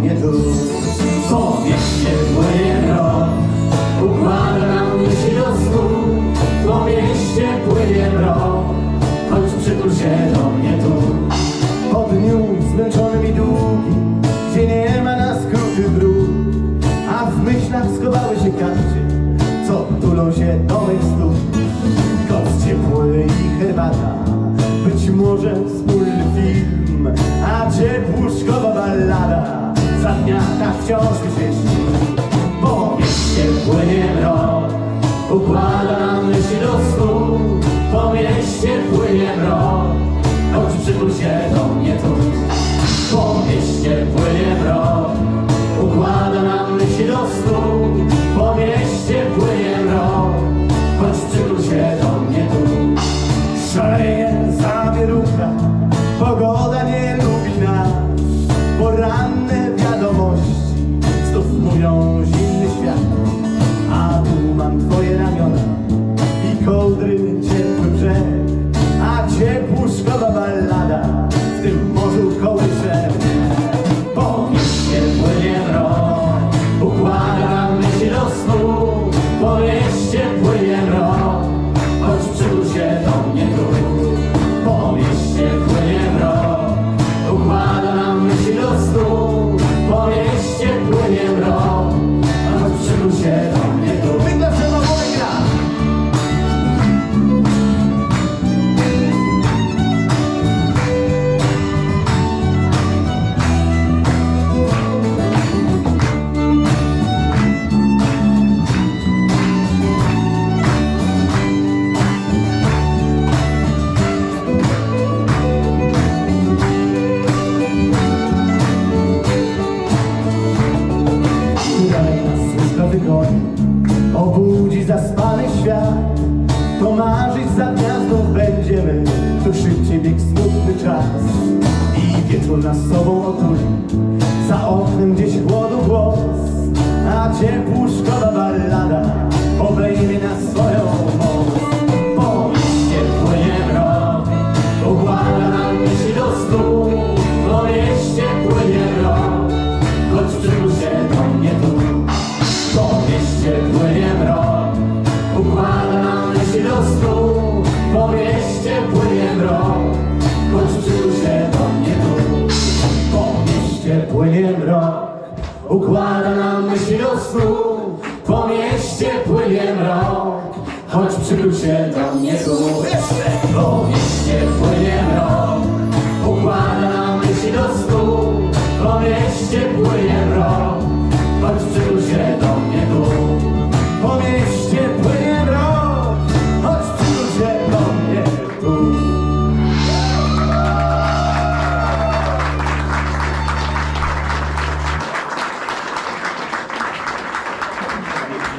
mnie tu. Po mieście płynie mrok, układa nam myśli do snu. Po mieście płynie mrok, choć przytul się do mnie tu. Po dniu zmęczonym i długim, gdzie nie ma na skróty dróg, a w myślach schowały się karcie, co tulą się do mych stóp. Koc ciepły i herbata, być może wspólny film, a ciepłuszkowa ballada wciąż śni. Po mieście płynie mrok, i zaspany świat. Pomarzyć za dnia znów będziemy. To szybciej bieg smutny czas. I wieczór nas sobą otuli. Za oknem gdzieś chłodu głos. A ciepłuszkowa ballada płynie mrok, układa nam myśli do snu. Po mieście płynie mrok, choć przytul się do mnie tu. Po mieście płynie mrok, układa nam myśli do snu. Po mieście płynie mrok, choć przytul się do mnie